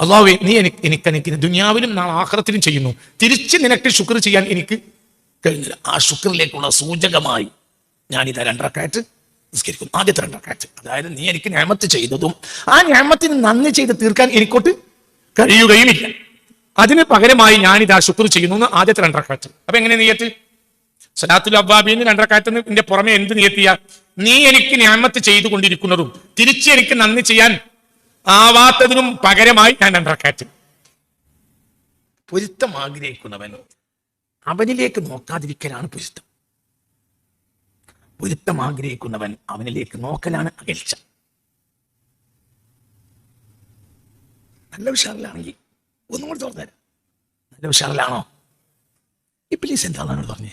അള്ളാഹുവേ നീ എനിക്ക് എനിക്ക് എനിക്ക് ദുനിയാവിലും നാളെ ആഹ്റത്തിലും ചെയ്യുന്നു. തിരിച്ച് നിനക്ക് ശുക്ർ ചെയ്യാൻ എനിക്ക് കഴിഞ്ഞില്ല. ആ ശുക്രിലേക്കുള്ള സൂചകമായി ഞാനിതാ രണ്ടരക്കാറ്റ് നിസ്കരിക്കും ആദ്യത്തെ രണ്ടരക്കാറ്റ്. അതായത് നീ എനിക്ക് ഞാമത്ത് ചെയ്തതും ആ ഞാമത്തിന് നന്ദി ചെയ്ത് തീർക്കാൻ എനിക്കോട്ട് കഴിയുകയുമില്ല. അതിന് പകരമായി ഞാൻ ഞാനിതാ ശുക്ർ ചെയ്യുന്നു ആദ്യത്തെ രണ്ടറക്കാറ്റ് അപ്പൊ എങ്ങനെ നീയത്ത്? സലാത്തുൽ അബ്ബാബിന്ന് രണ്ടരക്കാലത്തിന് എന്റെ പുറമെ എന്ത് നീയത്തിയ? നീ എനിക്ക് ഞാമത്ത് ചെയ്തുകൊണ്ടിരിക്കുന്നതും തിരിച്ച് എനിക്ക് നന്ദി ചെയ്യാൻ ആവാത്തതിനും പകരമായി ഞാൻ രണ്ടരക്കാറ്റ് പൊരുത്തം ആഗ്രഹിക്കുന്നവൻ അവനിലേക്ക് നോക്കാതിരിക്കലാണ് പൊരുത്തം. പൊരുത്തം ആഗ്രഹിക്കുന്നവൻ അവനിലേക്ക് നോക്കലാണ് അകൽച്ച. നല്ല ഉഷാറിലാണെങ്കിൽ ഒന്നും കൂടി തുറന്നുതരാം നല്ല ഉഷാറിലാണോ? ഇബ്ലീസ് എന്താ പറഞ്ഞു?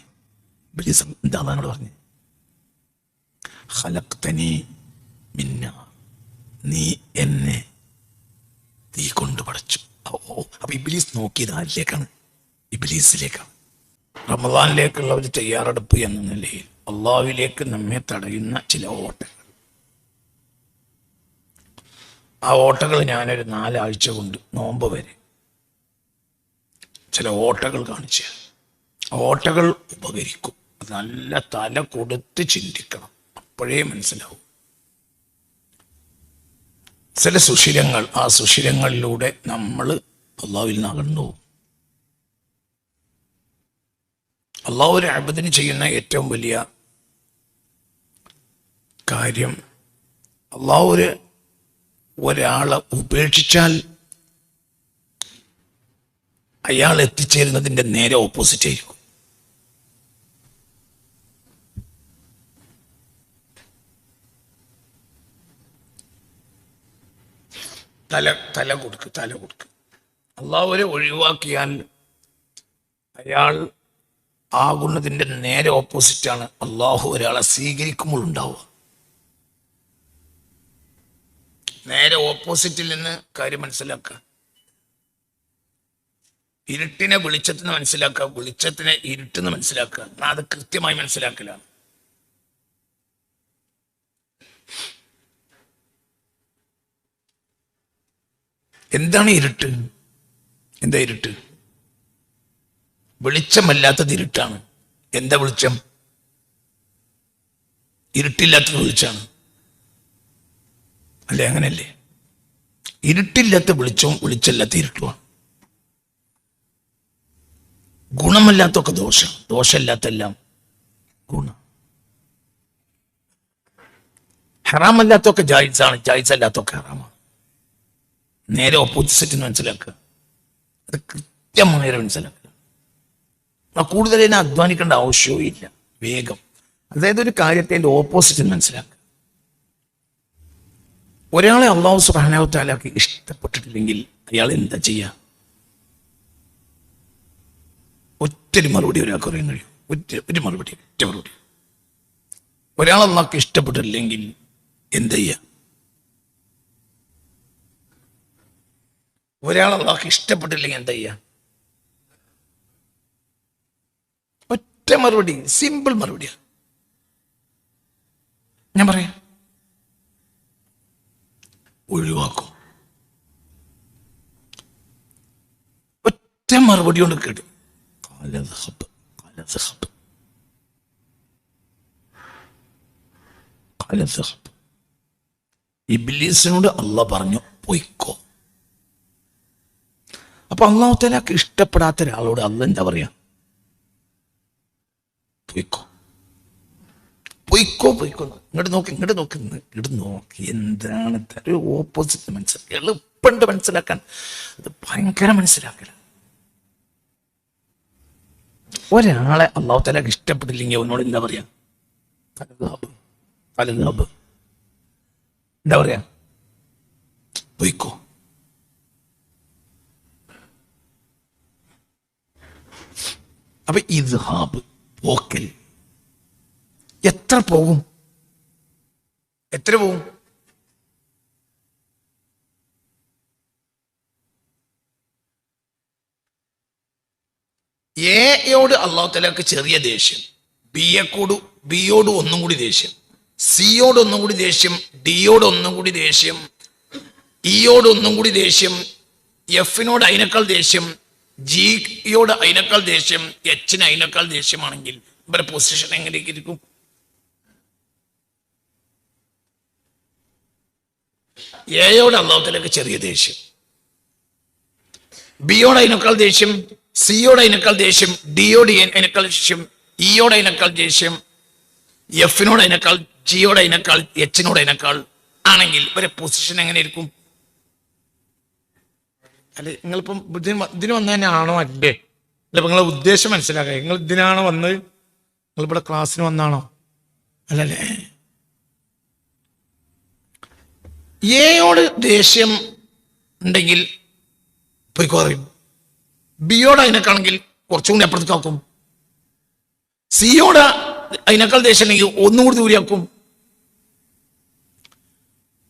ഇബ്ലീസ് എന്താ എന്നോട് പറഞ്ഞേ? ഖലഖ്തനി മിന്ന. നീ എന്നെ തീ കൊണ്ട് പടച്ചു. ഓ അപ്പൊ ഇബ്ലീസ് നോക്കിയത് ആരിലേക്കാണ് ഇബിലീസിലേക്കാണ്. റമദാനിലേക്കുള്ള ഒരു തയ്യാറെടുപ്പ് എന്ന നിലയിൽ അള്ളാഹുവിലേക്ക് നമ്മെ തടയുന്ന ചില ഓട്ടങ്ങൾ. ആ ഓട്ടകൾ ഞാനൊരു നാലാഴ്ച കൊണ്ട് നോമ്പ് വരെ ചില ഓട്ടകൾ കാണിച്ചു. ഓട്ടകൾ ഉപകരിക്കും. നല്ല തല കൊടുത്ത് ചിന്തിക്കണം. അപ്പോഴേ മനസ്സിലാവും. ചില സുഷിരങ്ങൾ ആ സുഷിരങ്ങളിലൂടെ നമ്മൾ അള്ളാഹുവിൽ നിന്ന് അകന്നു അള്ളാഹു ഒരു ചെയ്യുന്ന ഏറ്റവും വലിയ കാര്യം അള്ളാഹു ഒരു ഒരാളെ ഉപേക്ഷിച്ചാൽ അയാൾ എത്തിച്ചേരുന്നതിന്റെ നേരെ ഓപ്പോസിറ്റ് ആയിരിക്കും. തല തല കൊടുക്ക് തല കൊടുക്ക്. അള്ളാഹുരെ ഒഴിവാക്കിയാൽ അയാൾ ആകുന്നതിന്റെ നേരെ ഓപ്പോസിറ്റാണ് അള്ളാഹു ഒരാളെ സ്വീകരിക്കുമ്പോൾ ഉണ്ടാവുക നേരെ ഓപ്പോസിറ്റിൽ നിന്ന് കാര്യം മനസ്സിലാക്കുക. ഇരുട്ടിനെ വെളിച്ചത്തിന് മനസ്സിലാക്കുക. വെളിച്ചത്തിനെ ഇരുട്ടെന്ന് മനസ്സിലാക്കുക. അത് കൃത്യമായി മനസ്സിലാക്കലാണ്. എന്താണ് ഇരുട്ട്? എന്താ ഇരുട്ട്? വെളിച്ചമല്ലാത്തത് ഇരുട്ടാണ്. എന്താ വെളിച്ചം? ഇരുട്ടില്ലാത്തത് വെളിച്ചാണ് അല്ലേ? അങ്ങനല്ലേ ഇരുട്ടില്ലാത്ത വെളിച്ചവും വെളിച്ചമില്ലാത്ത ഇരുട്ടുമാണ്. ഗുണമല്ലാത്തൊക്കെ ദോഷം ദോഷമില്ലാത്തെല്ലാം ഗുണം. ഹറാമല്ലാത്തൊക്കെ ജായിസാണ്. ജായിസല്ലാത്തൊക്കെ ഹറാമാണ്. നേരെ ഓപ്പോസിറ്റ് മനസ്സിലാക്കുക. അത് കൃത്യമായി മനസ്സിലാക്കുക. കൂടുതൽ അതിനെ അധ്വാനിക്കേണ്ട ആവശ്യവും ഇല്ല വേഗം. അതായത് ഒരു കാര്യത്തെ അതിന്റെ ഓപ്പോസിറ്റ് മനസ്സിലാക്കുക. ഒരാളെ അള്ളാഹു സുബാനാവു ഇഷ്ടപ്പെട്ടിട്ടില്ലെങ്കിൽ അയാൾ എന്താ ചെയ്യുക ഒറ്റൊരു മറുപടി ഒരാൾക്ക് പറയാൻ കഴിയും. ഒറ്റ ഒരു മറുപടി ഒറ്റ മറുപടി. ഒരാൾ അള്ളാഹ്ക്ക് ഇഷ്ടപ്പെട്ടില്ലെങ്കിൽ എന്ത് ചെയ്യുക ഒരാൾ അള്ളാഹ് ഇഷ്ടപ്പെട്ടില്ലെങ്കിൽ എന്താ ചെയ്യുക ഒറ്റ മറുപടി സിമ്പിൾ മറുപടിയാണ് ഞാൻ പറയാ. ഒഴിവാക്കും. ഒറ്റ മറുപടി കൊണ്ട് കേട്ടു. കാലദഹബ് കാലദഹബ് ഇബിലീസിനോട് അല്ല പറഞ്ഞു പോയിക്കോ. അപ്പൊ അള്ളാഹു തലാക്ക് ഇഷ്ടപ്പെടാത്ത ഒരാളോട് അള്ള എന്താ പറയാ? പൊയ്ക്കോ. പൊയ്ക്കോ പൊയ്ക്കോ. ഇങ്ങോട്ട് നോക്ക് ഇങ്ങോട്ട് നോക്ക് ഇങ്ങോട്ട് നോക്ക്. എന്താണ്? ഒരു ഓപ്പോസിറ്റ് മനസ്സിലാക്കി എളുപ്പണ്ട് മനസ്സിലാക്കാൻ. അത് ഭയങ്കര മനസ്സിലാക്കല. ഒരാളെ അള്ളാഹു തലാക്ക് ഇഷ്ടപ്പെട്ടില്ലെങ്കിൽ അവനോട് എന്താ പറയാ? ഫലദാബ്. ഫലദാബ്. എന്താ പറയാ? പൊയ്ക്കോ. അപ്പൊ ഇദ്ഹാബ് പോക്കൽ എത്ര പോകും എത്ര പോകും എയോട് അള്ളാഹു ചെറിയ ദേഷ്യം. ബിയെക്കോട് ബിയോട് ഒന്നും കൂടി ദേഷ്യം. സിയോട് ഒന്നും കൂടി ദേഷ്യം ഡിയോട് ഒന്നും കൂടി ദേഷ്യം ഇയോട് ഒന്നും കൂടി ദേഷ്യം എഫിനോട് അതിനേക്കാൾ ദേഷ്യം ജിയോട് അതിനേക്കാൾ ദേഷ്യം എച്ചിന് അതിനേക്കാൾ ദേഷ്യമാണെങ്കിൽ ഇവരുടെ പൊസിഷൻ എങ്ങനെയൊക്കെ ഇരിക്കും? എയോട് അള്ളാഹത്തിലേക്ക് ചെറിയ ദേഷ്യം. ബിയോട് അതിനേക്കാൾ ദേഷ്യം സിയോട് അതിനേക്കാൾ ദേഷ്യം ഡിയോട് അതിനേക്കാൾ ദേഷ്യം ഇയോട് അതിനേക്കാൾ ദേഷ്യം എഫിനോട് അതിനേക്കാൾ ജിയോട് അതിനേക്കാൾ എച്ചിനോട് അതിനേക്കാൾ ആണെങ്കിൽ ഇവരെ പൊസിഷൻ എങ്ങനെ ഇരിക്കും? അല്ലെ നിങ്ങളിപ്പം വ- ഇതിന് വന്ന തന്നെ ആണോ അല്ലേ? അല്ല ഇപ്പൊ നിങ്ങളെ ഉദ്ദേശം മനസ്സിലാക്കുക നിങ്ങൾ ഇതിനാണോ വന്നത്? നിങ്ങൾ ഇവിടെ ക്ലാസ്സിന് വന്നാണോ? അല്ലല്ലേ? എയോട് ദേഷ്യം ഉണ്ടെങ്കിൽ പോയി കുറയും ബിയോട് അതിനേക്കാണെങ്കിൽ കുറച്ചും കൂടി അപ്പുറത്തേക്കാക്കും സിയോട് അതിനേക്കാൾ ദേഷ്യം ഉണ്ടെങ്കിൽ ഒന്നുകൂടി ദൂരെയാക്കും.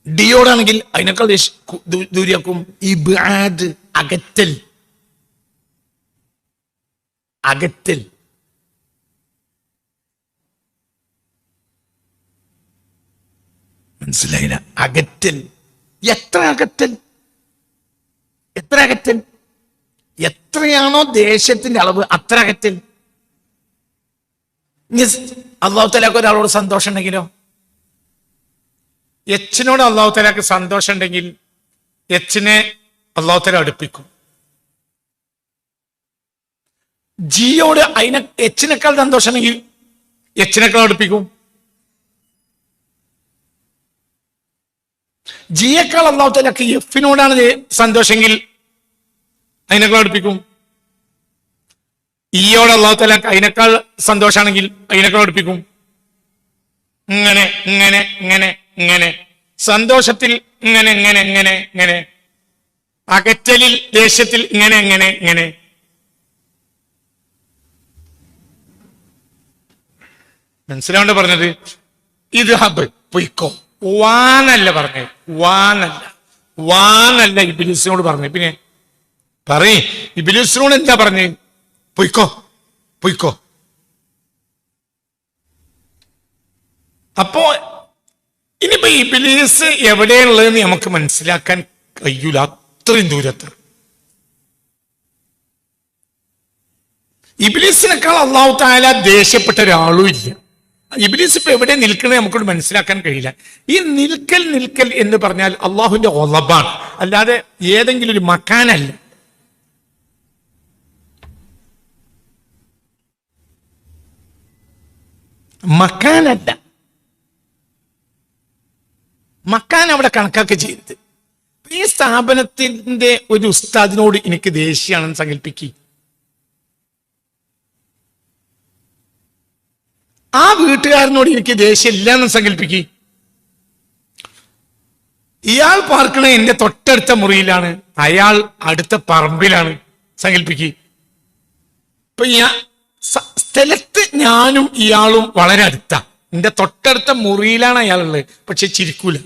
ഡിയോടാണെങ്കിൽ അതിനേക്കാൾ ദൂരിയാക്കും. ഇബാദ് അകറ്റൽ. അകറ്റൽ. മനസ്സിലായില്ല. അകറ്റൽ. എത്ര അകറ്റൽ? എത്ര അകറ്റൽ? എത്രയാണോ ദേശത്തിന്റെ അളവ് അത്ര അകറ്റൽ. അള്ളാഹു തലാക്ക് ഒരാളോട് സന്തോഷം ഉണ്ടെങ്കിലോ? എച്ചിനോട് അള്ളാഹു തലാക്ക് സന്തോഷം ഉണ്ടെങ്കിൽ എച്ചിനെ അള്ളാഹു തല അടുപ്പിക്കും. ജിയോട് അതിനെ എച്ചിനേക്കാൾ സന്തോഷം ഉണ്ടെങ്കിൽ എച്ചിനേക്കാൾ അടുപ്പിക്കും. ജിയേക്കാൾ അള്ളാഹു തലാക്ക് എഫിനോടാണ് സന്തോഷമെങ്കിൽ അതിനേക്കാൾ അടുപ്പിക്കും. ഈയോട് അള്ളാഹു തലാക്ക് അതിനേക്കാൾ സന്തോഷമാണെങ്കിൽ അതിനേക്കാൾ അടുപ്പിക്കും. ഇങ്ങനെ ഇങ്ങനെ ഇങ്ങനെ. ഇങ്ങനെ. സന്തോഷത്തിൽ ഇങ്ങനെ ഇങ്ങനെ ഇങ്ങനെ ഇങ്ങനെ. അകറ്റലിൽ ദേഷ്യത്തിൽ ഇങ്ങനെ ഇങ്ങനെ ഇങ്ങനെ. മനസ്സിലാവണ്ട പറഞ്ഞത്? ഇത് ഹബ് പൊയ്ക്കോ. വാനല്ല പറഞ്ഞത് വാനല്ല വാനല്ല ഇബിലിസിനോട് പറഞ്ഞു. പിന്നെ പറയേ ഇബിലിസിനോട് എന്താ പറഞ്ഞേ? പൊയ്ക്കോ പൊയ്ക്കോ. അപ്പോ ഇനിയിപ്പോ ഇബിലീസ് എവിടെയുള്ളതെന്ന് നമുക്ക് മനസ്സിലാക്കാൻ കഴിയൂല. അത്രയും ദൂരത്ത്. ഇബിലീസിനേക്കാൾ അള്ളാഹു താല ദേഷ്യപ്പെട്ട ഒരാളും ഇല്ല. ഇബിലീസ് ഇപ്പൊ എവിടെ നിൽക്കണേ നമുക്കൊന്ന് മനസ്സിലാക്കാൻ കഴിയില്ല. ഈ നിൽക്കൽ നിൽക്കൽ എന്ന് പറഞ്ഞാൽ അള്ളാഹുവിന്റെ ഒളബാണ് അല്ലാതെ ഏതെങ്കിലും ഒരു മക്കാനല്ല. മക്കാനല്ല. മക്കാൻ അവിടെ കണക്കാക്കുക ചെയ്തത്. ഈ സ്ഥാപനത്തിന്റെ ഒരു ഉസ്താദിനോട് എനിക്ക് ദേഷ്യമാണെന്ന് സങ്കല്പിക്കുക ആ വീട്ടുകാരനോട് എനിക്ക് ദേഷ്യം ഇല്ലെന്ന് സങ്കല്പിക്കുക ഇയാൾ പാർക്കണ എന്റെ തൊട്ടടുത്ത മുറിയിലാണ്. അയാൾ അടുത്ത പറമ്പിലാണ് സങ്കല്പിക്കുക ഇപ്പൊ സ്ഥലത്ത് ഞാനും ഇയാളും വളരെ അടുത്ത. എന്റെ തൊട്ടടുത്ത മുറിയിലാണ് അയാളുള്ളത്. പക്ഷെ ചിരിക്കൂല.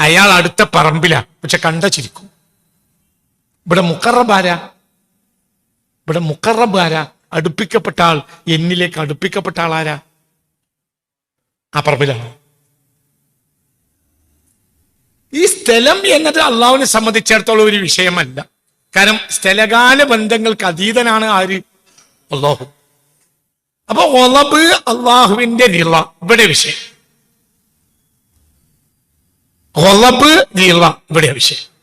അയാൾ അടുത്ത പറമ്പിലാ. പക്ഷെ കണ്ട ചിരിക്കും. ഇവിടെ മുക്കറബാര ഇവിടെ മുക്കറബാര അടുപ്പിക്കപ്പെട്ട ആൾ എന്നിലേക്ക് അടുപ്പിക്കപ്പെട്ട ആളാരാ ആ പറമ്പിലാണ്. ഈ സ്ഥലം എന്നത് അള്ളാഹുവിനെ സംബന്ധിച്ചിടത്തോളം ഒരു വിഷയമല്ല. കാരണം സ്ഥലകാല ബന്ധങ്ങൾക്ക് അതീതനാണ് ആര്? അള്ളാഹു. അപ്പൊ ഒളബ് അള്ളാഹുവിന്റെ നിള ഇവിടെ വിഷയം. ഒളബ് നിള ഇവിടെ വിഷയം.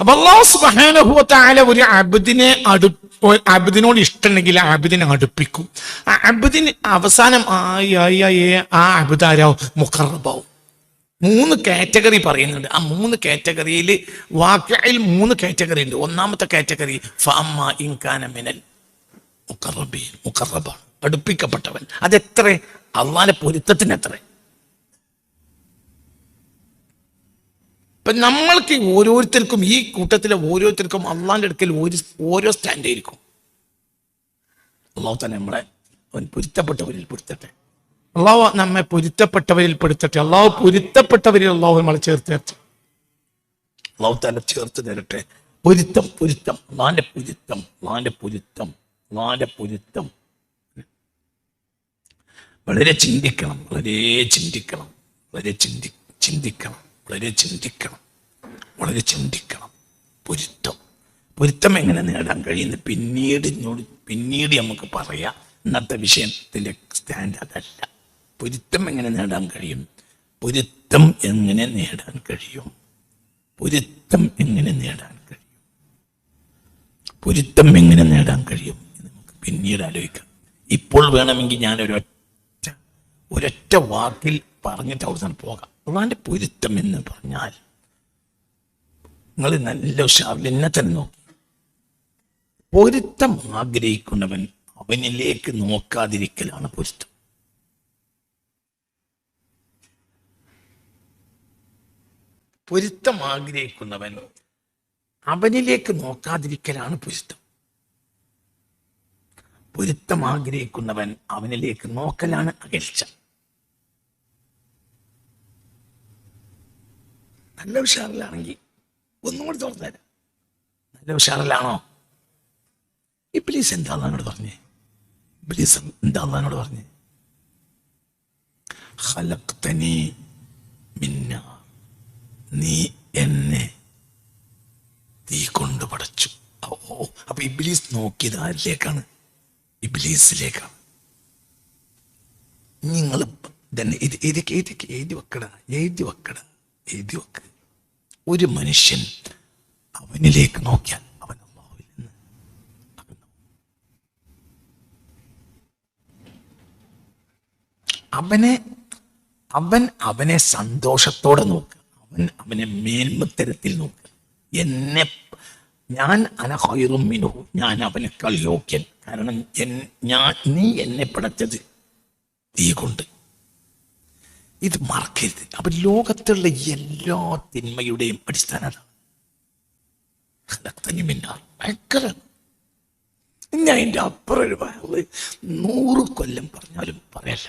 അപ്പൊ അള്ളാഹു സുബാനുഭവത്തായ ഒരു അബുദിനെ അടു അബുദിനോട് ഇഷ്ടമുണ്ടെങ്കിൽ ആ അബുദിനെ അടുപ്പിക്കും. ആ അബുദിന് അവസാനം ആയി ആയി ആയി ആ അബുദാരാവും മുഖർബാവും മൂന്ന് കാറ്റഗറി പറയുന്നുണ്ട്. ആ മൂന്ന് കാറ്റഗറിയിൽ വാക്യയിൽ മൂന്ന് കാറ്റഗറി ഉണ്ട്. ഒന്നാമത്തെ കാറ്റഗറി ഫാമ ഇൻകാന മിനൽ മുഖറബീൻ മുഖറബാണ് പഠിപ്പിക്കപ്പെട്ടവൻ. അതെത്ര? അള്ളാന്റെ പൊരുത്തത്തിന് എത്ര ഇപ്പൊ നമ്മൾക്ക് ഓരോരുത്തർക്കും ഈ കൂട്ടത്തിലെ ഓരോരുത്തർക്കും അള്ളാന്റെ അടുക്കൽ ഒരു ഓരോ സ്റ്റാൻഡ് ആയിരിക്കും അള്ളാഹു തന്നെ നമ്മളെ അവൻ പൊരുത്തപ്പെട്ടവരിൽ പൊരുത്തട്ടെ അള്ളാഹു നമ്മെ പൊരുത്തപ്പെട്ടവരിൽ പെടുത്തട്ടെ. അള്ളാഹു പൊരുത്തപ്പെട്ടവരിൽ അള്ളാഹു നമ്മളെ ചേർത്ത് തരട്ടെ അള്ളാഹു തന്നെ ചേർത്ത് തരട്ടെ പൊരുത്തം പൊരുത്തം. അള്ളാന്റെ പൊരുത്തം അള്ളാന്റെ പൊരുത്തം. അള്ളാന്റെ പൊരുത്തം. വളരെ ചിന്തിക്കണം വളരെ ചിന്തിക്കണം വളരെ ചിന്തി ചിന്തിക്കണം വളരെ ചിന്തിക്കണം വളരെ ചിന്തിക്കണം. പൊരുത്തം. പൊരുത്തം എങ്ങനെ നേടാൻ കഴിയുന്നത് പിന്നീട് ഇന്നോട് പിന്നീട് നമുക്ക് പറയാം. ഇന്നത്തെ വിഷയത്തിന്റെ സ്റ്റാൻഡ് അതല്ല. പൊരുത്തം എങ്ങനെ നേടാൻ കഴിയും? പൊരുത്തം എങ്ങനെ നേടാൻ കഴിയും? പൊരുത്തം എങ്ങനെ നേടാൻ കഴിയും? പൊരുത്തം എങ്ങനെ നേടാൻ കഴിയും? പിന്നീട് ആലോചിക്കാം. ഇപ്പോൾ വേണമെങ്കിൽ ഞാൻ ഒരൊറ്റ ഒരൊറ്റ വാക്കിൽ പറഞ്ഞിട്ട് അവസാനം പോകാം. അള്ളാന്റെ പൊരുത്തം എന്ന് പറഞ്ഞാൽ നിങ്ങൾ നല്ല ഉഷാവിലെന്നെ തന്നെ നോക്കി. പൊരുത്തം ആഗ്രഹിക്കുന്നവൻ അവനിലേക്ക് നോക്കാതിരിക്കലാണ് പൊരുത്തം. പൊരുത്തം ആഗ്രഹിക്കുന്നവൻ അവനിലേക്ക് നോക്കാതിരിക്കലാണ് പൊരുത്തം. പൊരുത്തം ആഗ്രഹിക്കുന്നവൻ അവനിലേക്ക് നോക്കലാണ് അകൽച്ച. നല്ല ഉഷാറിലാണെങ്കിൽ ഒന്നും കൂടി തുറന്നുതരാം നല്ല ഉഷാറിലാണോ? ഇബ്ലീസ് എന്താ എന്നോട് പറഞ്ഞു? ഇബ്ലീസ് എന്താ എന്നോട് പറഞ്ഞേ? നീ എന്നെ തീ കൊണ്ട് പടച്ചു. ഓ അപ്പൊ ഇബ്ലീസ് നോക്കിയത് ആരിലേക്കാണ്? ഇബ്ലീസിലേക്കാണ് നിങ്ങൾ തന്നെ ഇത് ഇതൊക്കെ ഇതൊക്കെ എഴുതി വെക്കട എഴുതി വെക്കട എഴുതി വെക്ക. ഒരു മനുഷ്യൻ അവനിലേക്ക് നോക്കിയാൽ അവൻ അള്ളാഹുവിൽ നിന്ന്. അവനെ അവൻ അവനെ സന്തോഷത്തോടെ നോക്കുക അവൻ അവനെ മേന്മത്തരത്തിൽ നോക്കുക എന്നെ ഞാൻ അനഹൈറും മിനുഹു. ഞാൻ അവനേക്കാൾ യോഗ്യൻ. കാരണം ഞാൻ നീ എന്നെ പടച്ചത് തീ കൊണ്ട്. ഇത് മറക്കരുത്. അപ്പൊ ലോകത്തുള്ള എല്ലാ തിന്മയുടെയും അടിസ്ഥാനമാണ് ഭയങ്കര. ഞാൻ എന്റെ അപ്പുറം ഒരു വയറ് നൂറ് കൊല്ലം പറഞ്ഞാലും പറയല്ല.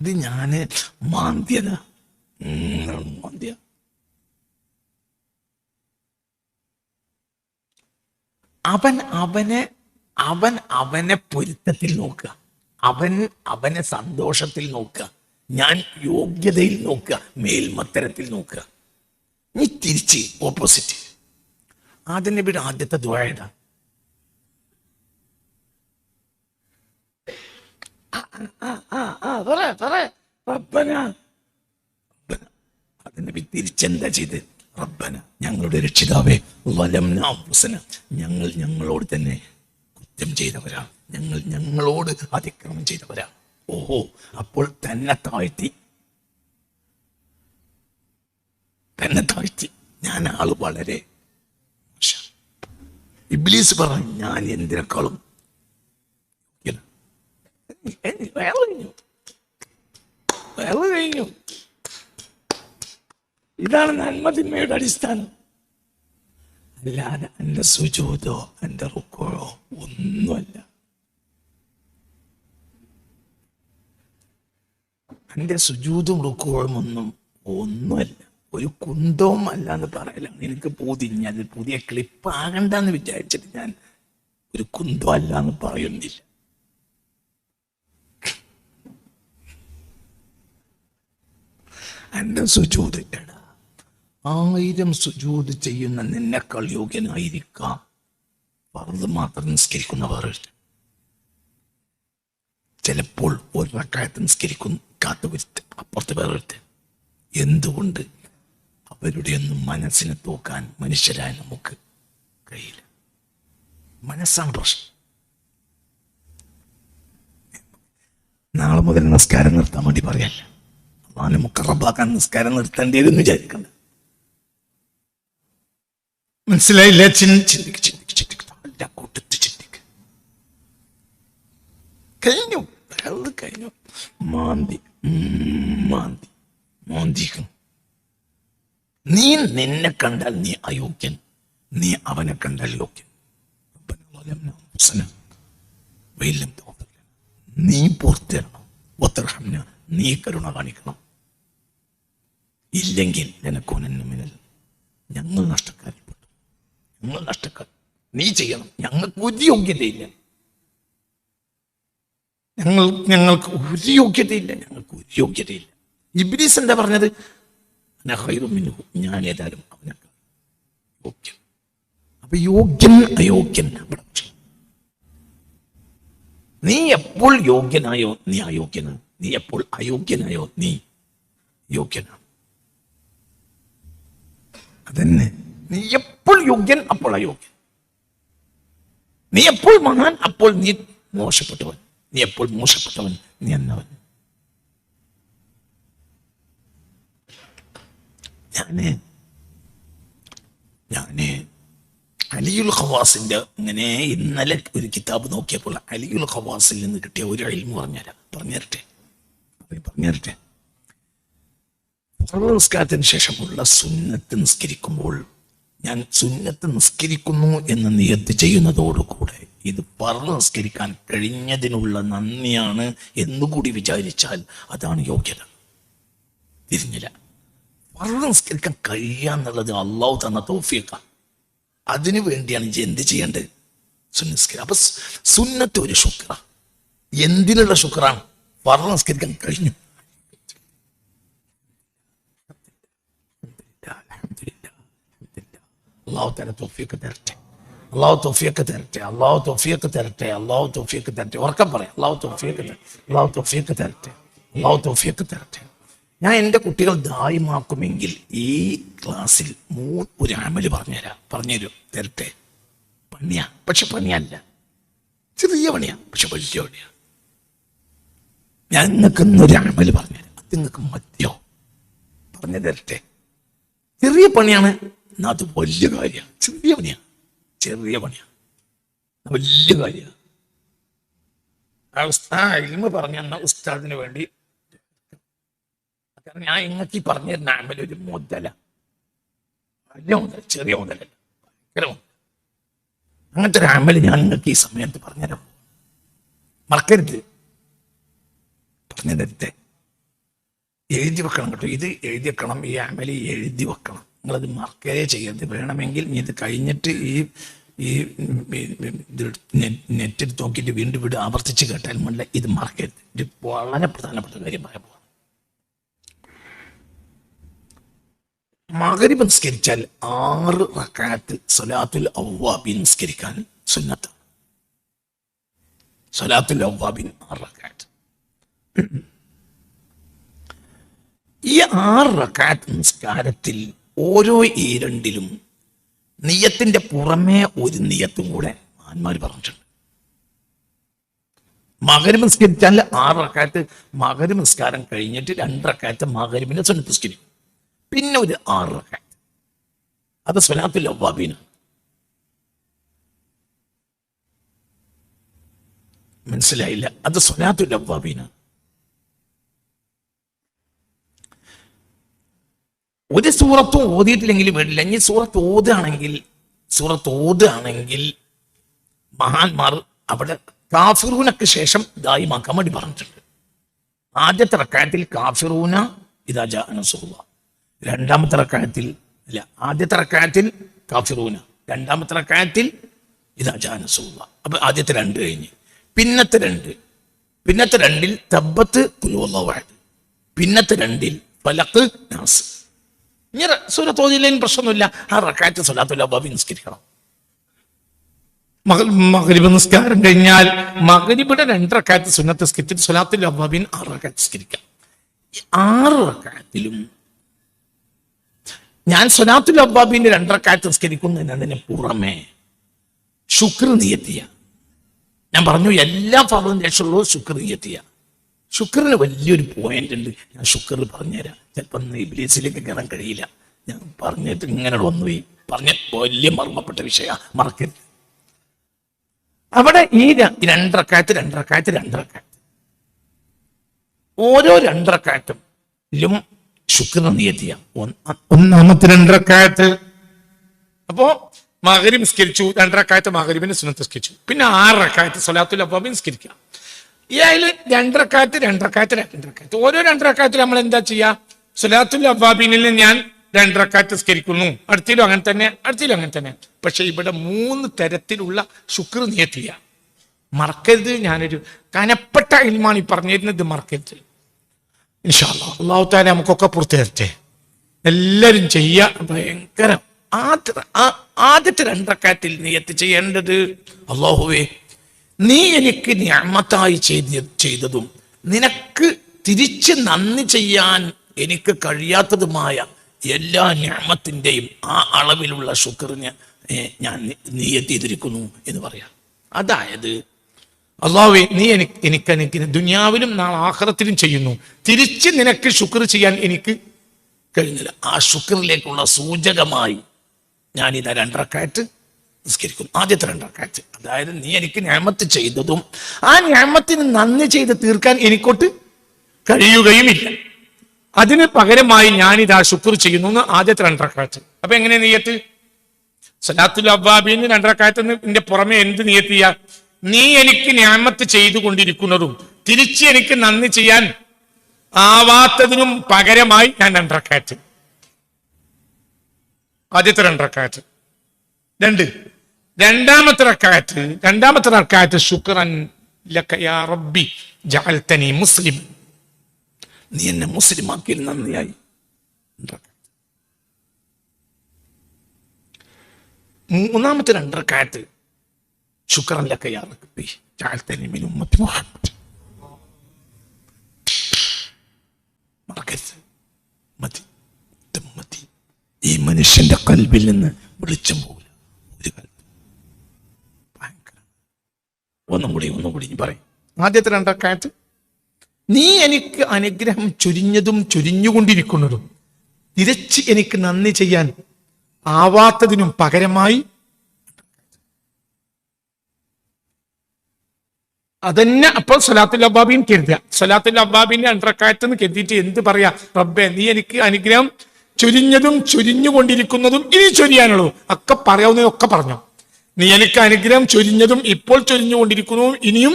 ഇത് ഞാൻ മാന്ദ്യത ഉം, അവൻ അവനെ അവൻ അവനെ പൊരുത്തത്തിൽ നോക്കുക. അവൻ അവനെ സന്തോഷത്തിൽ നോക്കുക. ഞാൻ യോഗ്യതയിൽ നോക്കുക. മേൽമത്തരത്തിൽ നോക്കുക. നീ തിരിച്ച് ഓപ്പോസിറ്റ് ആദ്യ നബിയുടെ ആദ്യത്തെ ദ്വായത റബ്ബന റബ്ബന. ആദ്യ നബി തിരിച്ചെന്താ ചെയ്ത്? റബ്ബന ഞങ്ങളുടെ രക്ഷിതാവേ വലം അൻഫുസന. ഞങ്ങൾ ഞങ്ങളോട് തന്നെ കുറ്റം ചെയ്തവരാ ഞങ്ങൾ ഞങ്ങളോട് അതിക്രമം ചെയ്തവരാ ഓഹോ അപ്പോൾ തന്നെ താഴ്ത്തി. തന്നെ താഴ്ത്തി. ഞാൻ ആൾ വളരെ ഇബ്ലീസ് പറഞ്ഞു ഞാൻ എന്തിനേക്കാളും വേറെ കഴിഞ്ഞു. വേറെ കഴിഞ്ഞു. ഇതാണ് നന്മതിന്മയുടെ അടിസ്ഥാനം. അല്ലാതെ എന്റെ സുജൂതോ എന്റെ റുക്കോഴോ ഒന്നുമല്ല. എന്റെ സുജൂതും റുക്കോഴും ഒന്നും ഒന്നുമല്ല. ഒരു കുന്തവും അല്ല എന്ന് പറയലാണ് എനിക്ക് പൊതിഞ്ഞത് പുതിയ ക്ലിപ്പ് ആകണ്ടെന്ന് വിചാരിച്ചിട്ട് ഞാൻ ഒരു കുന്തം അല്ല എന്ന് പറയുന്നില്ല. എന്റെ സുജൂത് എടാ ആയിരം സുജൂത് ചെയ്യുന്ന നിന്നെക്കാൾ യോഗ്യനായിരിക്കാം. പറത് മാത്രം നിസ്കരിക്കുന്ന ചിലപ്പോൾ ഒരു അക്കായത്ത് നിസ്കരിക്കും കാത്തു വരുത്ത് അപ്പുറത്ത് വേറെ എന്തുകൊണ്ട്? അവരുടെ ഒന്നും മനസ്സിനെ തോക്കാൻ മനുഷ്യരായ നമുക്ക് കഴിയില്ല. മനസ്സാണ് പ്രശ്നം. നാളെ മുതൽ നിസ്കാരം നിർത്താൻ വേണ്ടി പറയല്ല. നമുക്ക് മുക്കറബാക്കാൻ നിസ്കാരം നിർത്തേണ്ടതെന്ന് വിചാരിക്കണ്ട. മനസ്സിലായില്ല? കഴിഞ്ഞു. കഴിഞ്ഞു. മാന്തി. മാന്തി. മോന്തിക്കും. നീ നിന്നെ കണ്ടാൽ നീ അയോഗ്യൻ. നീ അവനെ കണ്ടാൽ യോഗ്യൻ. നീ പൂർത്തിരണം നീ കരുണ കാണിക്കണം. ഇല്ലെങ്കിൽ എനക്കോനെന്നുമിനൽ ഞങ്ങൾ നഷ്ടക്കാരൻ ഞങ്ങൾ നഷ്ടക്കാർ. നീ ചെയ്യണം. ഞങ്ങൾക്ക് ഒരു യോഗ്യതയില്ല. ഞങ്ങൾ ഞങ്ങൾക്ക് ഒരു യോഗ്യതയില്ല. ഞങ്ങൾക്ക് ഒരു യോഗ്യതയില്ല. ഇബ്ലീസ് എന്താ പറഞ്ഞത്. ഞാൻ ഏതായാലും അവനൊക്കെ യോഗ്യൻ. അപ്പൊ യോഗ്യൻ അയോഗ്യൻ അവിടെ നീ എപ്പോൾ യോഗ്യനായോ നീ അയോഗ്യനാണ് നീ എപ്പോൾ അയോഗ്യനായോ നീ യോഗ്യനാണ് അതന്നെ. നീ എപ്പോൾ യോഗ്യൻ അപ്പോൾ അയോഗ്യൻ. നീ എപ്പോൾ മഹാൻ അപ്പോൾ നീ മോശപ്പെട്ടവൻ. നീ എപ്പോൾ മോശപ്പെട്ടവൻ നീ എന്നവൻ ഞാൻ ഞാൻ അലിയുൽ ഖവാസിന്റെ ഇങ്ങനെ ഇന്നലെ ഒരു കിതാബ് നോക്കിയപ്പോൾ അലിയുൽ ഖവാസിൽ നിന്ന് കിട്ടിയ ഒരു അഴിമ പറഞ്ഞുതരാം. പറഞ്ഞുതരട്ടെ? പറഞ്ഞുതരട്ടെ? ഫർൾ നിസ്കാരത്തിന് ശേഷമുള്ള സുന്നത്ത് നിസ്കരിക്കുമ്പോൾ ഞാൻ സുന്നത്ത് നിസ്കരിക്കുന്നു എന്ന് നിയത്ത് ചെയ്യുന്നതോടുകൂടെ ഇത് പറഞ്ഞു നിസ്കരിക്കാൻ കഴിഞ്ഞതിനുള്ള നന്ദിയാണ് എന്നുകൂടി വിചാരിച്ചാൽ അതാണ് യോഗ്യത. തിരിഞ്ഞില്ല. പറഞ്ഞു നിസ്കരിക്കാൻ കഴിയുക എന്നുള്ളത് അള്ളാഹു തന്ന തോഫിയേക്കാം അതിനു വേണ്ടിയാണ് എന്ത് ചെയ്യേണ്ടത്? സുന്നസ്കരിക്കുക അപ്പൊ സുന്നത്ത് ഒരു ശുക്ര എന്തിനുള്ള ശുക്രാണ്? പറഞ്ഞു നിസ്കരിക്കാൻ കഴിഞ്ഞു. അള്ളാഹു തല തൊഫിയൊക്കെ തരട്ടെ. അള്ളാഹു തൊഫിയൊക്കെ തരട്ടെ. അള്ളാഹു തൊഫിയൊക്കെ തരട്ടെ. അള്ളാഹു തൊഫിയൊക്കെ തരട്ടെ. ഉറക്കം പറയാം. അള്ളാഹു തൊഫിയൊക്കെ അള്ളാഹു തൊഫിയൊക്കെ തരട്ടെ. അള്ളാഹു തൊഫിയൊക്കെ തരട്ടെ. ഞാൻ എന്റെ കുട്ടികൾ ദായമാക്കുമെങ്കിൽ ഈ ക്ലാസ്സിൽ മൂ ഒരു അമൽ പറഞ്ഞുതരാം. പറഞ്ഞുതരും. തരട്ടെ. പണിയാ. പക്ഷെ പണിയല്ല. ചെറിയ പണിയാ. പക്ഷെ വലിയ പണിയാ. ഞാൻ നിങ്ങൾക്ക് ഇന്നൊരു അമൽ പറഞ്ഞുതരാം. അത് നിങ്ങൾക്ക് മതിയോ? പറഞ്ഞു തരട്ടെ ചെറിയ പണിയാണ്. അത് വലിയ കാര്യമാണ് ചെറിയ പണിയാണ് ചെറിയ പണിയാണ് വലിയ കാര്യമാണ് ആ ഉസ്താദിന് വേണ്ടി ഞാൻ ഇങ്ങക്ക് പറഞ്ഞു തരുന്ന ഒരു മുതല. വലിയ മുതൽ ചെറിയ മുതലല്ല. ഭയങ്കര അങ്ങനത്തെ ഒരു അമൽ ഞാൻ നിങ്ങൾക്ക് ഈ സമയത്ത് പറഞ്ഞുതരാം മറക്കരുത്. പറഞ്ഞു തരട്ടെ. എഴുതി വെക്കണം കേട്ടോ. ഇത് എഴുതി വെക്കണം. ഈ അമലി എഴുതി വെക്കണം. നിങ്ങളത് മറക്കേ ചെയ്യരുത്. വേണമെങ്കിൽ ഇത് കഴിഞ്ഞിട്ട് ഈ ഈ നെറ്റിൽ നോക്കിയിട്ട് വീണ്ടും വീണ്ടും ആവർത്തിച്ച് കേട്ടാൽ മല്ല ഇത് മറക്കരുത് ഇത് വളരെ പ്രധാനപ്പെട്ട കാര്യം പറയാൻ പോകാം മകരി നിസ്കരിച്ചാൽ ആറ് റക്കാത്തിൽ സൊലാത്തുൽ ഔവാബി നിസ്കരിക്കാൻ സുന്നത്ത്. സൊലാത്തുൽ ഔവാബിൻ ആറ് റക്കാറ്റ് ഈ ആറ് റക്കാറ്റ് നിസ്കാരത്തിൽ ഓരോ ഈരണ്ടിലും നിയത്തിന്റെ പുറമേ ഒരു നിയത്തും കൂടെ മഹാന്മാർ പറഞ്ഞിട്ടുണ്ട്. മകരം നിസ്കരിച്ചാൽ ആറക്കാലത്ത് മകരം നിസ്കാരം കഴിഞ്ഞിട്ട് രണ്ട് മകരമിനെ നിസ്കരിക്കും. പിന്നെ ഒരു ആറ് റക്കാത്ത് അത് സ്വനാത്തിൽ ഒവ്വാബീന മനസ്സിലായില്ല? അത് സ്വലാത്തുൽ അവ്വാബീനാണ്. ഒരു സൂറത്തും ഓതിയിട്ടില്ലെങ്കിലും വേണ്ടില്ല. ഇനി സൂറത്ത് ഓതുകയാണെങ്കിൽ സൂറത്ത് ഓതുകയാണെങ്കിൽ മഹാന്മാർ അവിടെ കാഫിറൂനക്ക് ശേഷം ദായിമാക്കാൻ വേണ്ടി പറഞ്ഞിട്ടുണ്ട്. ആദ്യത്തെ റക്കായത്തിൽ കാഫിറൂന ഇതാ ജാനസുള്ള രണ്ടാമത്തെ റക്കായത്തിൽ അല്ല ആദ്യത്തെ റക്കായത്തിൽ കാഫിറൂന. രണ്ടാമത്തെ റക്കായത്തിൽ ഇതാ ജാനസുള്ള അപ്പൊ ആദ്യത്തെ രണ്ട് കഴിഞ്ഞ്. പിന്നത്തെ രണ്ട്. പിന്നത്തെ രണ്ടിൽ തബ്ബത്ത് കുലുവല്ലോ പിന്നത്തെ രണ്ടിൽ പലക്ക് നാസ്. ഇനി സൂരത്ത് ഓതിയില്ലെങ്കിൽ പ്രശ്നമൊന്നുമില്ല. ആ റക്കാറ്റ് സ്വലാത്തുല്ല ബാബി നിസ്കരിക്കണം. മകരിബ് നിസ്കാരം കഴിഞ്ഞാൽ മകരിബിടെ രണ്ട് റക്കാറ്റ് സുന്നത്ത് നിസ്കരിച്ചിട്ട് സ്വലാത്തുൽ അബ്ബാബിൻ ആറ് റക്കാറ്റ് നിസ്കരിക്കാം. ആറ് റക്കാറ്റിലും ഞാൻ സ്വലാത്തുൽ അബ്ബാബിന്റെ രണ്ടറക്കാറ്റ് നിസ്കരിക്കുന്നതിനതിന് പുറമെ ശുക്ർ നിയത്തിയ. ഞാൻ പറഞ്ഞു എല്ലാ ശേഷമുള്ളൂ ശുക്ർ നിയത്തിയ. ശുക്രിന് വലിയൊരു പോയിന്റ് ഉണ്ട്. ഞാൻ ശുക്ർ പറഞ്ഞുതരാം. ചിലപ്പോൾ ഇബ്ലീസിലേക്ക് കയറാൻ കഴിയില്ല. ഞാൻ പറഞ്ഞിട്ട് ഇങ്ങനെ വന്നുപോയി. പറഞ്ഞ വലിയ മർമ്മപ്പെട്ട വിഷയ. മറക്കരുത്. അവിടെ ഈ രണ്ടറക്കായത്ത് രണ്ടറക്കായത്ത് രണ്ടറക്കായത്ത് ഓരോ ഓരോ ലും ശുക്ര നിയതിയ ഒന്ന് ഒന്നാമത്തെ രണ്ടറക്കായത്ത് അപ്പോ മകരി നിസ്കരിച്ചു രണ്ടറക്കായത്ത് മകരിബിന് സുന്നത്ത് സ്കരിച്ചു പിന്നെ ആറക്കായത്ത് സൊലാത്തുൽ അബ്ബാബി നിസ്കരിക്കാം. ഈ അതിൽ രണ്ടരക്കാറ്റ് രണ്ടരക്കാറ്റ് രണ്ടരക്കാറ്റ് ഓരോ രണ്ടരക്കായത്തിൽ നമ്മൾ എന്താ ചെയ്യാ? സുലാത്തുൽ അബ്ബാബിനിൽ ഞാൻ രണ്ടരക്കാറ്റ് സ്കരിക്കുന്നു അടുത്തിലും അങ്ങനെ തന്നെ അടുത്തിലും അങ്ങനെ തന്നെ. പക്ഷെ ഇവിടെ മൂന്ന് തരത്തിലുള്ള ശുക്ർ നിയത്തിയ. മറക്കരുത് ഞാനൊരു കനപ്പെട്ട ഇൽമാണ് ഈ പറഞ്ഞിരുന്നത് മറക്കരുത്. ഇൻഷാല്ല അള്ളാഹു താല നമുക്കൊക്കെ പുറത്തു തരട്ടെ. എല്ലാവരും ചെയ്യുക ഭയങ്കര. ആദ്യ ആദ്യത്തെ രണ്ടരക്കാറ്റിൽ നീ എത്തി ചെയ്യേണ്ടത് അള്ളാഹുവേ നീ എനിക്ക് ഞാമത്തായി ചെയ്തതും നിനക്ക് തിരിച്ച് നന്ദി ചെയ്യാൻ എനിക്ക് കഴിയാത്തതുമായ എല്ലാ ഞാമത്തിന്റെയും ആ അളവിലുള്ള ശുക്രിന് ഞാൻ നീ എത്തിയിരിക്കുന്നു എന്ന് പറയാം. അതായത് അള്ളാഹുവേ നീ എനിക്ക് എനിക്ക് എനിക്ക് ദുനിയാവിലും നാളെ ആഖിറത്തിലും ചെയ്യുന്നു. തിരിച്ച് നിനക്ക് ശുക്ർ ചെയ്യാൻ എനിക്ക് കഴിയുന്നില്ല ആ ശുക്രിലേക്കുള്ള സൂചകമായി ഞാനിതാ ഇതാ നിസ്കരിക്കുന്നു ആദ്യത്തെ രണ്ടരക്കാറ്റ് അതായത് നീ എനിക്ക് ഞാമത്ത് ചെയ്തതും ആ ഞാമത്തിന് നന്ദി ചെയ്ത് തീർക്കാൻ എനിക്കൊട്ട് കഴിയുകയുമില്ല. അതിന് പകരമായി ഞാനിതാ ശുക്ർ ചെയ്യുന്നു എന്ന് ആദ്യത്തെ കാഴ്ച അപ്പൊ എങ്ങനെ നീയത്ത്? സലാത്തുൽ അബ്ബാബിന്ന് രണ്ടരക്കായത്തിന് പുറമെ എന്ത് നിയത്തിയ നീ എനിക്ക് ഞാമത്ത് ചെയ്തുകൊണ്ടിരിക്കുന്നതും തിരിച്ച് എനിക്ക് നന്ദി ചെയ്യാൻ ആവാത്തതിനും പകരമായി ഞാൻ രണ്ടരക്കാറ്റ് ആദ്യത്തെ രണ്ടരക്കാറ്റ് രണ്ട്. രണ്ടാമത്തെ റക്കായത്ത് രണ്ടാമത്തെ റക്കായത്ത് ശുക്രൻ ലക യാ റബ്ബി ജഅൽതനി മുസ്ലിം. നീ എന്നെ മുസ്ലിമാക്കിയിൽ നന്ദിയായി. രണ്ടരക്കാറ്റ്. മൂന്നാമത്തെ രണ്ടറക്കായത്ത് ശുക്രൻ ലക യാ റബ്ബി ജഅൽതനി മിൻ ഉമ്മത്തി മുഹമ്മദ്. മറക്കരുത്. മതി. മതി. ഈ മനുഷ്യന്റെ കൽബിൽ നിന്ന് വെളിച്ചം പോകില്ല ഒരു കൽബ് ഭയങ്കര ഒന്നും കൂടി ഒന്നും കൂടി പറയും. ആദ്യത്തെ രണ്ടക്കാലത്ത് നീ എനിക്ക് അനുഗ്രഹം ചൊരിഞ്ഞതും ചൊരിഞ്ഞുകൊണ്ടിരിക്കുന്നതും തിരിച്ച് എനിക്ക് നന്ദി ചെയ്യാൻ ആവാത്തതിനും പകരമായി അതന്നെ അപ്പോൾ സലാത്തുൽ അബ്ബാബിൻ കരുതുക. സലാത്തുൽ അബ്ബാബിന്റെ അണ്ടർക്കാറ്റ് എന്ന് കരുതിയിട്ട് എന്ത് പറയാ? റബ്ബെ നീ എനിക്ക് അനുഗ്രഹം ചൊരിഞ്ഞതും ചൊരിഞ്ഞുകൊണ്ടിരിക്കുന്നതും ഇനി ചൊരിയാനുള്ളൂ ഒക്കെ പറയാവുന്നതൊക്കെ പറഞ്ഞു. നീ എനിക്ക് അനുഗ്രഹം ചൊരിഞ്ഞതും ഇപ്പോൾ ചൊരിഞ്ഞുകൊണ്ടിരിക്കുന്നു. ഇനിയും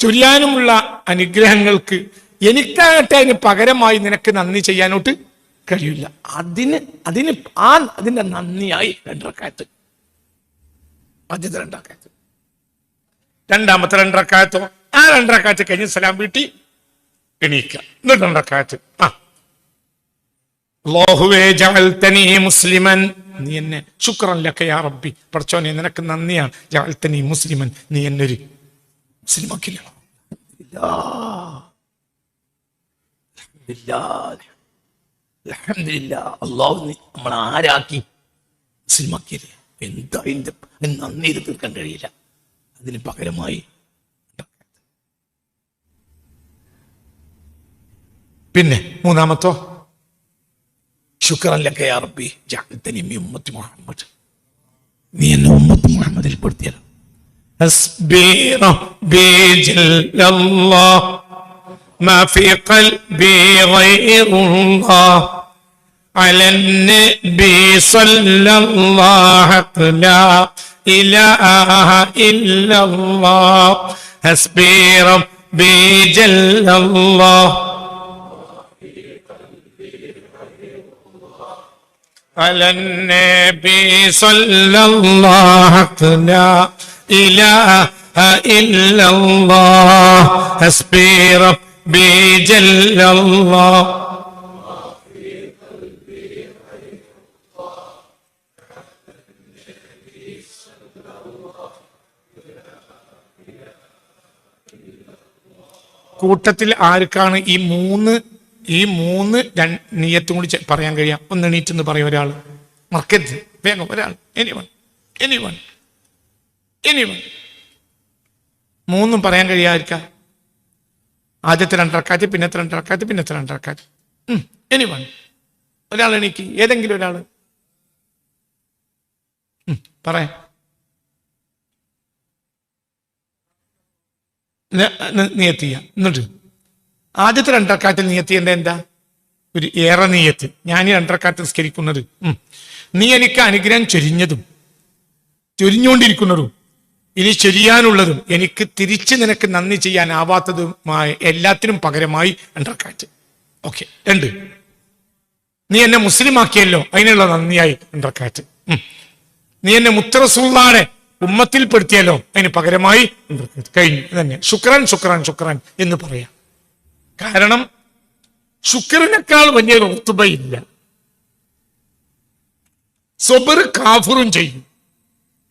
ചൊരിയാനുമുള്ള അനുഗ്രഹങ്ങൾക്ക് എനിക്കാകട്ടെ അതിന് പകരമായി നിനക്ക് നന്ദി ചെയ്യാനോട്ട് കഴിയില്ല. അതിന് അതിന് ആ അതിന്റെ നന്ദിയായി രണ്ടറക്കായത്ത് ആദ്യത്തെ രണ്ടാക്കായത്ത് രണ്ടാമത്തെ രണ്ടരക്കാലത്തോ ആ രണ്ടരക്കാലത്ത് കഴിഞ്ഞ് സലാം വീട്ടി എണീക്കുക. എന്നിട്ട് രണ്ടരക്കാലത്ത് ആ. അല്ലാഹുവേ ജഅൽതനി മുസ്ലിമൻ നീ എന്നെ ശുക്രൻ ലക്കയാ റബ്ബി. പഠിച്ചോനെ നിനക്ക് നന്ദിയാണ്. ജാൽത്തനി മുസ്ലിമൻ. നീ എന്നെ ഒരു മുസ്ലിമാക്കില്ല അള്ളാഹു നമ്മൾ ആരാക്കി? മുസ്ലിമാക്കിയല്ലേ എന്താ അതിന്റെ നന്ദി ഇത് തീർക്കാൻ കഴിയില്ല. അതിന് പകരമായി പിന്നെ മൂന്നാമത്തോ? ശുക്രൻ ലക്ക യാ റബ്ബി ജഅൽതനി മിൻ ഉമ്മത്തി മുഹമ്മദ് നീ എന്നെ ഉമ്മത്ത് മുഹമ്മദിൽ പെടുത്തിയല്ലോ حسبي ربي جل الله ما في قلبي غير الله على النبي صلى الله لا إله إلا الله حسبي ربي جل الله على النبي صلى الله لا إله إلا الله حسبي ربي جل الله കൂട്ടത്തിൽ ആർക്കാണ് ഈ മൂന്ന് ഈ മൂന്ന് നീയത്തും കൂടി പറയാൻ കഴിയാം. ഒന്ന് എണീറ്റെന്ന് പറയും ഒരാൾ മറക്കരുത് വേഗം ഒരാൾ. എനിവൺ എനിവൺ എനിവൺ മൂന്നും പറയാൻ കഴിയാതിരിക്കാം. ആദ്യത്തെ രണ്ടരക്കാറ്റ് പിന്നത്തെ രണ്ടരക്കാറ്റ് പിന്നത്തെ രണ്ടരക്കാറ്റ് എനിവൺ ഒരാൾ എണീക്ക്. ഏതെങ്കിലും ഒരാൾ പറയാം. നീ എത്തിയ എന്നിട്ട്. ആദ്യത്തെ രണ്ടരക്കാറ്റിൽ നിയത്ത് എന്റെ എന്താ? ഒരു ഏറെ നീയത്ത്. ഞാൻ ഈ രണ്ടരക്കാറ്റ് നിസ്കരിക്കുന്നത്. നീ എനിക്ക് അനുഗ്രഹം ചൊരിഞ്ഞതും ചൊരിഞ്ഞുകൊണ്ടിരിക്കുന്നതും ഇനി ചൊരിയാനുള്ളതും എനിക്ക് തിരിച്ച് നിനക്ക് നന്ദി ചെയ്യാനാവാത്തതുമായ എല്ലാത്തിനും പകരമായി രണ്ടരക്കാറ്റ്. ഓക്കെ രണ്ട്. നീ എന്നെ മുസ്ലിമാക്കിയല്ലോ അതിനുള്ള നന്ദിയായി രണ്ടരക്കാറ്റ്. നീ എന്നെ മുത്തറസുള്ളാടെ ഉമ്മത്തിൽപ്പെടുത്തിയല്ലോ അതിന് പകരമായി കഴിഞ്ഞു. തന്നെ ശുക്രാൻ ശുക്രാൻ ശുക്രാൻ എന്ന് പറയാം. കാരണം ശുക്രനേക്കാൾ വലിയ റുത്തുബയില്ല സൊബർ കാഫറും ചെയ്യും.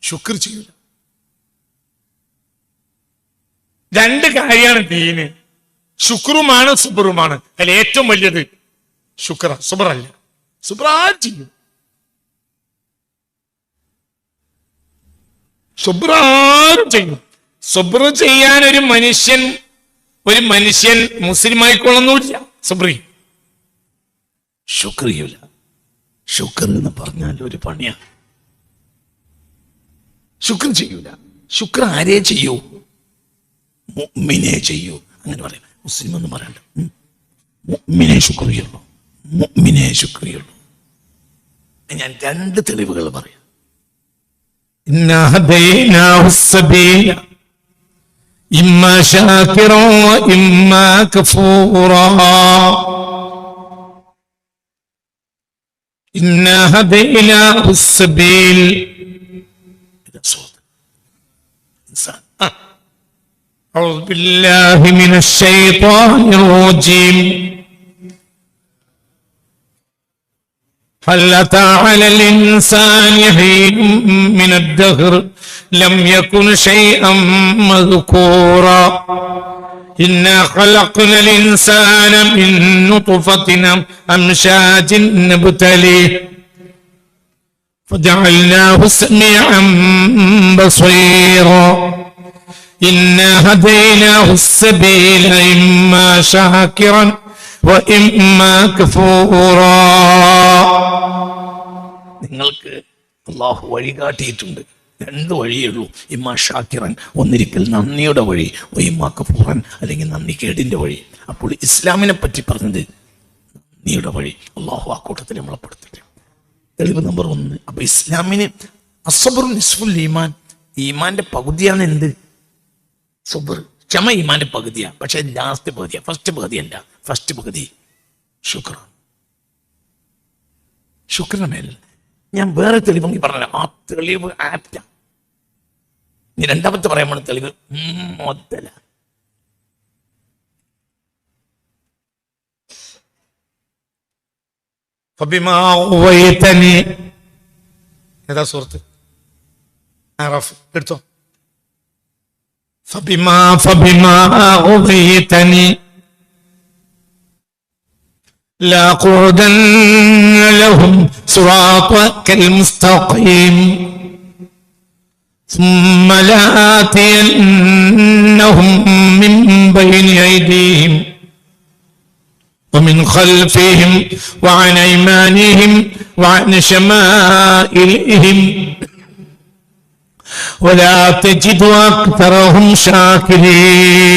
ശുക്ർ ചെയ്യൂല. രണ്ട് കാര്യമാണ് ദീന് ശുക്രുമാണ് സുബറുമാണ്. അതിൽ ഏറ്റവും വലിയത് ശുക്ര സുബറല്ല. സുബർ ആരും ചെയ്യും? സുബ്രാരും ചെയ്യും. സുബ്ര ചെയ്യാൻ ഒരു മനുഷ്യൻ ഒരു മനുഷ്യൻ മുസ്ലിം ആയിക്കൊള്ളുന്നില്ല സുപ്രീം ശുക്രിയില്ല. ശുക്ർ എന്ന് പറഞ്ഞാൽ ഒരു പണിയാ. ശുക്ർ ചെയ്യൂല. ശുക്ർ ആരെ ചെയ്യൂ? മുഅ്മിനെ ചെയ്യൂ. അങ്ങനെ പറയാം. മുസ്ലിം എന്ന് പറയണ്ട. മുഅ്മിനെ ശുക്രിയുള്ളൂ. മുഅ്മിനെ ശുക്രിയുള്ളൂ. ഞാൻ രണ്ട് തെളിവുകൾ പറയാം. إما شاكرا وإما كفورا. إنا هديناه السبيل. آه. أعوذ بالله من الشيطان الرجيم. أتى على الإنسان حين من الدهر لم يكن شيئا مذكورا. إنا خلقنا الإنسان من نطفة أمشاج نبتليه فجعلناه سميعا بصيرا. إنا هديناه السبيل إما شاكرا وإما كفورا. നിങ്ങൾക്ക് അള്ളാഹു വഴി കാട്ടിയിട്ടുണ്ട് രണ്ട് വഴിയേ ഉള്ളൂ. ഇമ്മ ഷാക്കിറൻ ഒന്നിരിക്കൽ നന്ദിയുടെ വഴി ഇമ്മ കഫൂറൻ അല്ലെങ്കിൽ നന്ദിക്കേടിന്റെ വഴി. അപ്പോൾ ഇസ്ലാമിനെ പറ്റി പറഞ്ഞത് നന്ദിയുടെ വഴി. അള്ളാഹു ആ കൂട്ടത്തിൽ നമ്മളെ പെടുത്തില്ല തെളിവ് നമ്പർ ഒന്ന്. അപ്പൊ ഇസ്ലാമിന് അസബറും നിസ്ഫുൽ ഈമാൻ. ഈമാന്റെ പകുതിയാണ് എന്ത്? സബർ ക്ഷമ ഈമാന്റെ പകുതിയാണ് പക്ഷെ ലാസ്റ്റ് പകുതിയാ. ഫസ്റ്റ് പകുതി അല്ല. ഫസ്റ്റ് പകുതി ശുക്രാണ്. ശുക്രന്റെ മേലല്ല. ഞാൻ വേറെ തെളിവെങ്കിൽ പറഞ്ഞില്ല. ആ തെളിവ് ആപ്റ്റ. നീ രണ്ടാമത്തെ പറയാൻ പോണ തെളിവ് മുതല ഏതാ സുഹൃത്ത്? എടുത്തോ. ഫബിമാ ഫബിമാ لأقعدن لهم صراطك المستقيم ثم لآتينهم من بين أيديهم ومن خلفهم وعن أيمانهم وعن شمائلهم. ولا تجد أكثرهم شاكرين.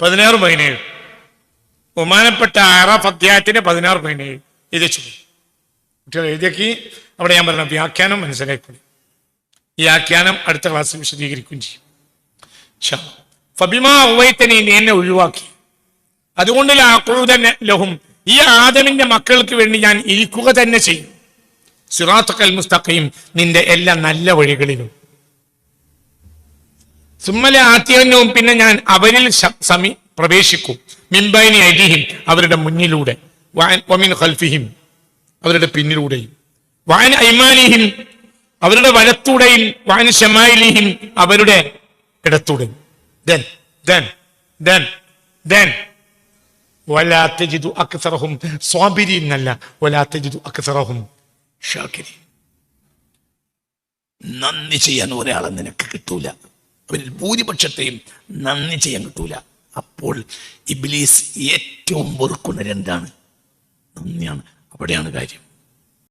പതിനാറ് പതിനേഴ്. ബഹുമാനപ്പെട്ട ആറാഫ് അധ്യായത്തിന്റെ പതിനാറ് പതിനേഴ്. ഇത് കുട്ടികൾ എഴുതിയാക്കി. അവിടെ ഞാൻ പറഞ്ഞ വ്യാഖ്യാനം മനസ്സിലാക്കും. ഈ ആഖ്യാനം അടുത്ത ക്ലാസ്സിൽ വിശദീകരിക്കുകയും ചെയ്യും. ഫബിമാ നീ എന്നെ ഒഴിവാക്കി. അതുകൊണ്ട് ലഹും. ഈ ആദമിന്റെ മക്കൾക്ക് വേണ്ടി ഞാൻ ഇരിക്കുക തന്നെ ചെയ്യും. സിറാത്തക്കൽ മുസ്തഖയും നിന്റെ എല്ലാ നല്ല വഴികളിലും. സുമ്മല ആത്യവനവും പിന്നെ ഞാൻ അവരിൽ സമി പ്രവേശിക്കും. മിംബൈനി അരിഹിം അവരുടെ മുന്നിലൂടെ. വമിൻ ഖൽഫിഹിം അവരുടെ പിന്നിലൂടെയും. വാൻ ഐമാനിഹിം അവരുടെ വലത്തൂടെയും. വാൻ ഷമായിലിഹിം അവരുടെ ഇടത്തൂടെയും. ദെൻ ദെൻ ദെൻ ദെൻ വലാ തജിദു അക്സറഹും സ്വാബിരി എന്നല്ല. വലാ തജിദു അക്സറഹും ഷാക്കിരീൻ നന്ദി ചെയ്യാൻ ഒരാളെ നിനക്ക് കിട്ടൂല. അവരിൽ ഭൂരിപക്ഷത്തെയും നന്ദി ചെയ്യാൻ കിട്ടൂല. അപ്പോൾ ഇബ്ലീസ് ഏറ്റവും വെറുക്കുന്ന രണ്ടാണ്. നന്ദിയാണ്. അവിടെയാണ് കാര്യം.